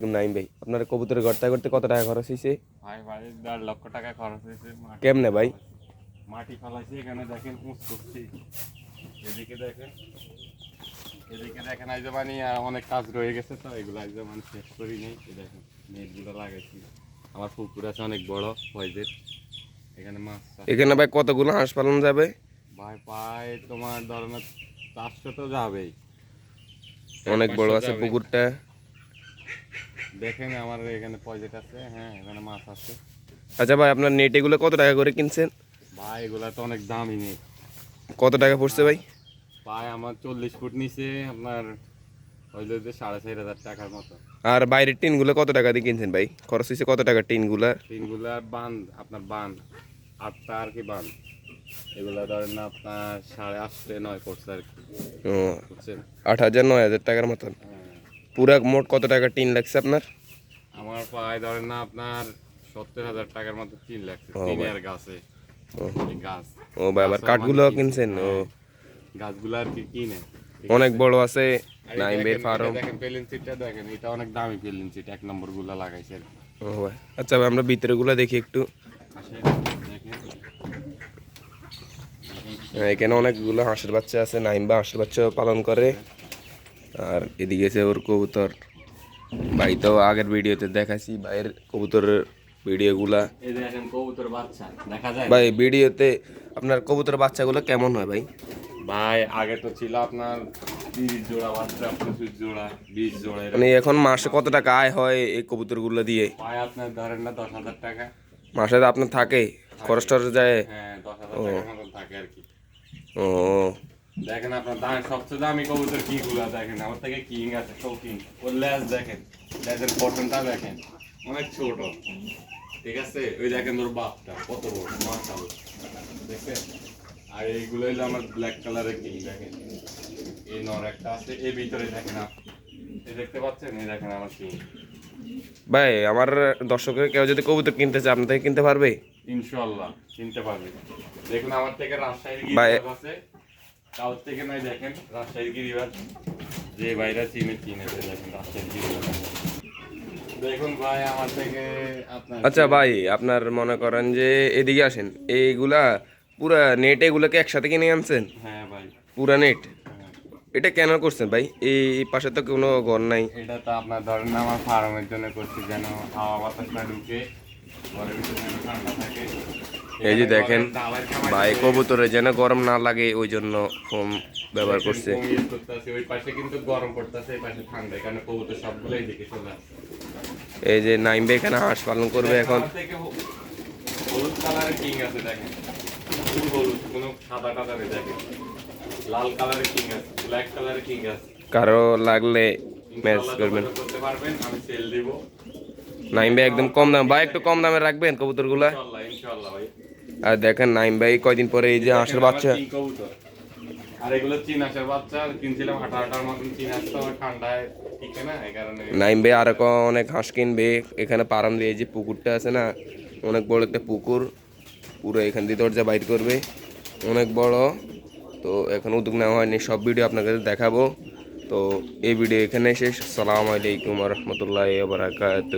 নাইম ভাই। আপনার কবুতরের গড়তা করতে কত টাকা খরচ হয়েছে ভাই ভাই দেড় লক্ষ টাকা খরচ হয়েছে কেমনে ভাই? মাটি ফলাইছে এখানে দেখেন উঁচ করছি। এদিকে দেখেন এদিকে দেখেন আইজো মানে আর অনেক কাজ রয়ে গেছে তো এগুলো আইজো মানে শেষ করি নেই। দেখেন নেটগুলো লাগাইছি। আমার পুকুর আছে অনেক বড় ফয়েজের। এখানে মাছ এখানে ভাই কতগুলো হাঁস পালন যাবে? ভাই পায় তোমার ধরনের চারশো তো যাবেই। অনেক বড় আছে। পুকুরটা। দেখেন আমার এখানে পয়জেট আছে হ্যাঁ এখানে মাছ আছে। আচ্ছা ভাই আপনার নেট এগুলো কত টাকা করে কিনছেন? ভাই এগুলা তো অনেক দামই নেই কত টাকা পড়ছে ভাই? পায় আমার চল্লিশ ফুট নিচে আপনার হইল যে সাড়ে চার হাজার টাকার মতো। আর বাইরের টিনগুলো কত টাকা দিয়ে কিনছেন ভাই? খরচ হয়েছে কত টাকা টিনগুলা? তিনগুলার বান আপনার বান আটটা আর কি বান। এগুলা ধরেন আপনার সাড়ে আটটে নয় পড়ছে আর কি। ও বুঝছেন? আট হাজার নয় হাজার টাকার মতন। হ্যাঁ। পুরা মোট কত টাকা টিন লাগছে আপনার? আমার পায় ধরেন না আপনার সত্তর হাজার টাকার মতো তিন লাগছে। আর গাছে। ও। গাছ। ও ভাই আবার কাঠগুলো কিনছেন? ও। হ্যাঁ, গাছগুলো আর কি কিনে। অনেক বড় আছে আর এই নাইম দেখেন, ফার্ম। দেখেন পেলিন সিটটা দেখেন এটা অনেক দামি পেলিন সিট এক নম্বরগুলা লাগাইছে আর ও ভাই। আচ্ছা ভাই আমরা ভিতরে গুলা দেখি একটু। হ্যাঁ, এখানে অনেকগুলো হাঁসের বাচ্চা আছে নাইম বা হাঁসের বাচ্চা পালন করে। আর এদিকে আছে ওর কবুতর। ভাই তো আগের ভিডিওতে দেখাছি ভাইয়ের কবুতরের ভিডিওগুলা। এই দেখেন কবুতর বাচ্চা দেখা যায়? ভাই ভিডিওতে আপনার কবুতর বাচ্চাগুলো কেমন হয় ভাই? ভাই আগে তো ছিল আপনার তিরিশ জোড়া বাচ্চা পঁচিশ জোড়া বিশ জোড়া মানে এখন মাসে কত টাকা আয় হয় এই কবুতরগুলো দিয়ে? পায় আপনার ধরেন না দশ হাজার টাকা। মাসে তো আপনার থাকে খরচ টরচ যায়। হ্যাঁ দশ হাজার মতন থাকে আর কি। ও। দেখেন আপনার দাম সবচেয়ে দামি কবুতর কি গুলা দেখেন আমার থেকে কিং আছে শৌকিং ওর লেজ দেখেন লেজের বটনটা দেখেন অনেক ছোট। ঠিক আছে? ওই দেখেন ওর বাপটা কত বড় মাশাল দেখছেন? আর এইগুলো হলো আমার ব্ল্যাক কালারের কিং দেখেন। এই নর একটা আছে এই ভিতরে দেখেন এই দেখতে পাচ্ছেন? এই দেখেন আমার কিং। ভাই আমার দর্শকের কেউ যদি কবুতর কিনতে চায় আপনার থেকে কিনতে পারবে? ইনশাল্লাহ কিনতে পারবে। দেখুন আমার থেকে রাজশাহীর আছে কাউর থেকে নয় দেখেন রাজশাহীর গিরিবাজ। যে বাইরে চিনে চিনে দেখেন রাজশাহীর গিরিবাজ। দেখুন ভাই আমার থেকে আপনার আচ্ছা ভাই আপনার মনে করেন যে এদিকে আসেন এইগুলা পুরা নেট এগুলোকে একসাথে কিনে আনছেন? হ্যাঁ ভাই। পুরা নেট। এটা কেন করছেন ভাই? এই পাশে তো কোনো ঘর নাই। এটা তো আপনার ধরেন আমার ফার্মের জন্য করছি যেন হাওয়া বাতাসটা ঢুকে ঘরের ভিতরে ঠান্ডা থাকে। এই যে দেখেন ভাই কবুতরে যেন গরম না লাগে ওই জন্য ফোম ব্যবহার করছে। কম use করতেছে, ওই পাশে কিন্তু গরম পড়তেছে এই পাশে ঠান্ডা এখানে কবুতর সবগুলোই দিকে চলে এই যে নাইমবে এখানে হাঁস পালন করবে এখন। আমার হলুদ কালারের কিং আছে দেখেন। শুধু হলুদ কোনো সাদা টাদা নেই দেখেন। লাল কালারের কিং আছে ব্ল্যাক কালারের কিং আছে। কারও লাগলে ম্যাচ করবেন। করতে পারবেন আমি সেল দিব। নাইমবে একদম কম দাম ভাই একটু কম দামে রাখবেন কবুতরগুলা? ইনশাআল্লাহ ইনশাআল্লাহ ভাই। আর দেখেন নাইম ভাই কয়দিন পরে এই যে হাঁসের বাচ্চা। king কবুতর। আর এগুলো চীন হাঁসের বাচ্চা কিনছিলাম হাঁটা হাঁটার মতন চীন হাঁস তো ঠান্ডায় ঠিক না এই কারণে। নাইম ভাই আর অনেক হাঁস কিনবে। এখানে পারাম দিয়ে যে পুকুরটা আছে না অনেক বড় একটা পুকুর। পুরো এখান দিয়ে দরজা বাইর করবে। অনেক বড়। তো এখন উদ্যোগ নেওয়া হয়নি সব ভিডিও আপনাদের দেখাবো। তো এই ভিডিও এখানে শেষ। সালাম আলাইকুম রহমতুল্লাহ বারাকাত